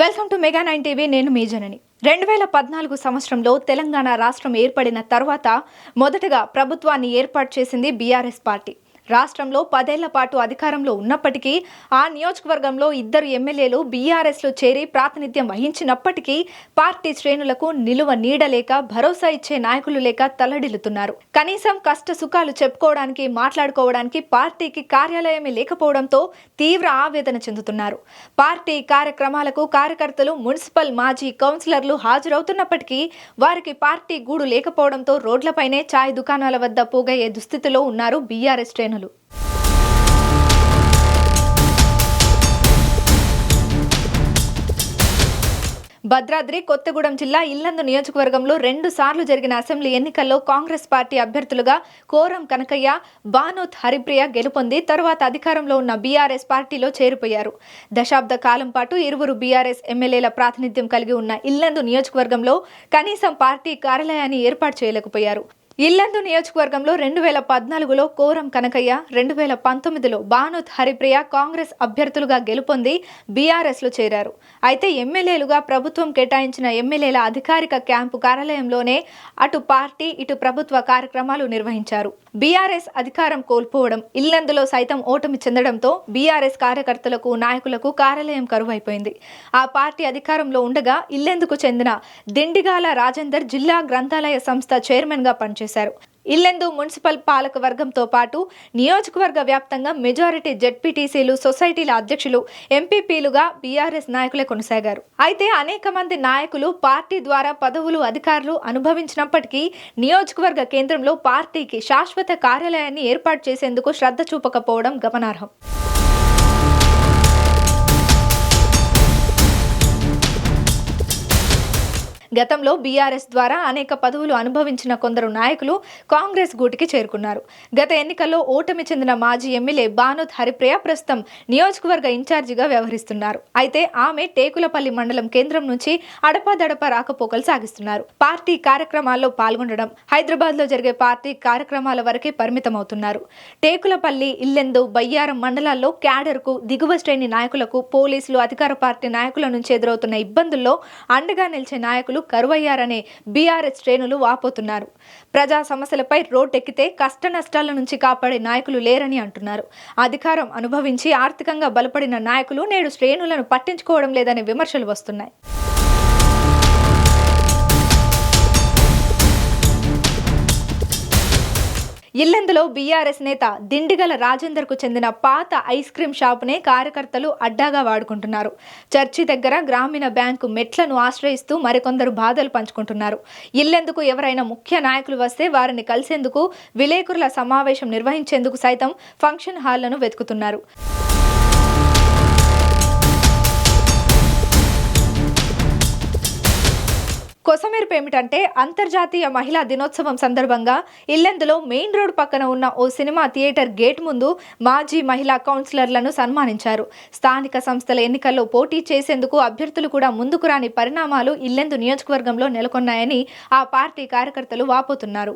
Welcome to mega nine TV నేను మీ జనని. రెండు వేల పద్నాలుగు సంవత్సరంలో తెలంగాణ రాష్ట్రం ఏర్పడిన తర్వాత మొదటగా ప్రభుత్వాన్ని ఏర్పాటు చేసింది బీఆర్ఎస్ పార్టీ. రాష్ట్రంలో పదేళ్ళ పాటు అధికారంలో ఉన్నప్పటికీ ఆ నియోజకవర్గంలో ఇద్దరు ఎమ్మెల్యేలు బీఆర్ఎస్లో చేరి ప్రాతినిధ్యం వహించినప్పటికీ పార్టీ శ్రేణులకు నిలువ నీడలేక భరోసా ఇచ్చే నాయకులు లేక తల్లడిల్లుతున్నారు. కనీసం కష్ట సుఖాలు చెప్పుకోవడానికి మాట్లాడుకోవడానికి పార్టీకి కార్యాలయమే లేకపోవడంతో తీవ్ర ఆవేదన చెందుతున్నారు. పార్టీ కార్యక్రమాలకు కార్యకర్తలు మున్సిపల్ మాజీ కౌన్సిలర్లు హాజరవుతున్నప్పటికీ వారికి పార్టీ గూడు లేకపోవడంతో రోడ్లపైనే చాయ్ దుకాణాల వద్ద పోగయ్యే దుస్థితిలో ఉన్నారు బీఆర్ఎస్ శ్రేణులు. భద్రాద్రి కొత్తగూడెం జిల్లా ఇల్లందు నియోజకవర్గంలో రెండు సార్లు జరిగిన అసెంబ్లీ ఎన్నికల్లో కాంగ్రెస్ పార్టీ అభ్యర్థులుగా కోరం కనకయ్య బానోత్ హరిప్రియ గెలుపొంది తరువాత అధికారంలో ఉన్న బీఆర్ఎస్ పార్టీలో చేరిపోయారు. దశాబ్ద కాలం పాటు ఇరువురు బీఆర్ఎస్ ఎమ్మెల్యేల ప్రాతినిధ్యం కలిగి ఉన్న ఇల్లందు నియోజకవర్గంలో కనీసం పార్టీ కార్యాలయాన్ని ఏర్పాటు చేయలేకపోయారు. ఇల్లందు నియోజకవర్గంలో రెండు వేల పద్నాలుగులో కోరం కనకయ్య రెండు వేల పంతొమ్మిదిలో బానుత్ హరిప్రియ కాంగ్రెస్ అభ్యర్థులుగా గెలుపొంది బీఆర్ఎస్లో చేరారు. అయితే ఎమ్మెల్యేలుగా ప్రభుత్వం కేటాయించిన ఎమ్మెల్యేల అధికారిక క్యాంపు కార్యాలయంలోనే అటు పార్టీ ఇటు ప్రభుత్వ కార్యక్రమాలు నిర్వహించారు. బీఆర్ఎస్ అధికారం కోల్పోవడం ఇల్లందులో సైతం ఓటమి చెందడంతో బీఆర్ఎస్ కార్యకర్తలకు నాయకులకు కార్యాలయం కరువైపోయింది. ఆ పార్టీ అధికారంలో ఉండగా ఇల్లెందుకు చెందిన దిండిగాల రాజేందర్ జిల్లా గ్రంథాలయ సంస్థ చైర్మన్గా పనిచేశారు. ఇల్లెందు మున్సిపల్ పాలక వర్గంతో పాటు నియోజకవర్గ వ్యాప్తంగా మెజారిటీ జెడ్పీటీసీలు సొసైటీల అధ్యక్షులు ఎంపీపీలుగా బీఆర్ఎస్ నాయకులే కొనసాగారు. అయితే అనేక మంది నాయకులు పార్టీ ద్వారా పదవులు అధికారులు అనుభవించినప్పటికీ నియోజకవర్గ కేంద్రంలో పార్టీకి శాశ్వత కార్యాలయాన్ని ఏర్పాటు చేసేందుకు శ్రద్ధ చూపకపోవడం గమనార్హం. గతంలో బీఆర్ఎస్ ద్వారా అనేక పదవులు అనుభవించిన కొందరు నాయకులు కాంగ్రెస్ గూటికి చేరుకున్నారు. గత ఎన్నికల్లో ఓటమి చెందిన మాజీ ఎమ్మెల్యే బానుత్ హరిప్రియ ప్రస్తుతం నియోజకవర్గ ఇన్ఛార్జిగా వ్యవహరిస్తున్నారు. అయితే ఆమె టేకులపల్లి మండలం కేంద్రం నుంచి అడపాదడప రాకపోకలు సాగిస్తున్నారు. పార్టీ కార్యక్రమాల్లో పాల్గొనడం హైదరాబాద్లో జరిగే పార్టీ కార్యక్రమాల వరకే పరిమితమవుతున్నారు. టేకులపల్లి ఇల్లెందు బయ్యారం మండలాల్లో క్యాడర్కు దిగువ శ్రేణి నాయకులకు పోలీసులు అధికార పార్టీ నాయకుల నుంచి ఎదురవుతున్న ఇబ్బందుల్లో అండగా నిలిచే నాయకులు కరువయ్యారనే బీఆర్ఎస్ శ్రేణులు వాపోతున్నారు. ప్రజా సమస్యలపై రోడ్డెక్కితే కష్ట నష్టాల నుంచి కాపాడే నాయకులు లేరని అంటున్నారు. అధికారం అనుభవించి ఆర్థికంగా బలపడిన నాయకులు నేడు శ్రేణులను పట్టించుకోవడం లేదనే విమర్శలు వస్తున్నాయి. ఇల్లందులో బీఆర్ఎస్ నేత దిండిగల రాజేందర్కు చెందిన పాత ఐస్ క్రీమ్ షాపునే కార్యకర్తలు అడ్డాగా వాడుకుంటున్నారు. చర్చి దగ్గర గ్రామీణ బ్యాంకు మెట్లను ఆశ్రయిస్తూ మరికొందరు బాధలు పంచుకుంటున్నారు. ఇల్లెందుకు ఎవరైనా ముఖ్య నాయకులు వస్తే వారిని కలిసేందుకు విలేకరుల సమావేశం నిర్వహించేందుకు సైతం ఫంక్షన్ హాళ్ళను వెతుకుతున్నారు. కొసమెరుపు ఏమిటంటే అంతర్జాతీయ మహిళా దినోత్సవం సందర్భంగా ఇల్లెందులో మెయిన్ రోడ్ పక్కన ఉన్న ఓ సినిమా థియేటర్ గేట్ ముందు మాజీ మహిళా కౌన్సిలర్లను సన్మానించారు. స్థానిక సంస్థల ఎన్నికల్లో పోటీ చేసేందుకు అభ్యర్థులు కూడా ముందుకు రాని పరిణామాలు ఇల్లెందు నియోజకవర్గంలో నెలకొన్నాయని ఆ పార్టీ కార్యకర్తలు వాపోతున్నారు.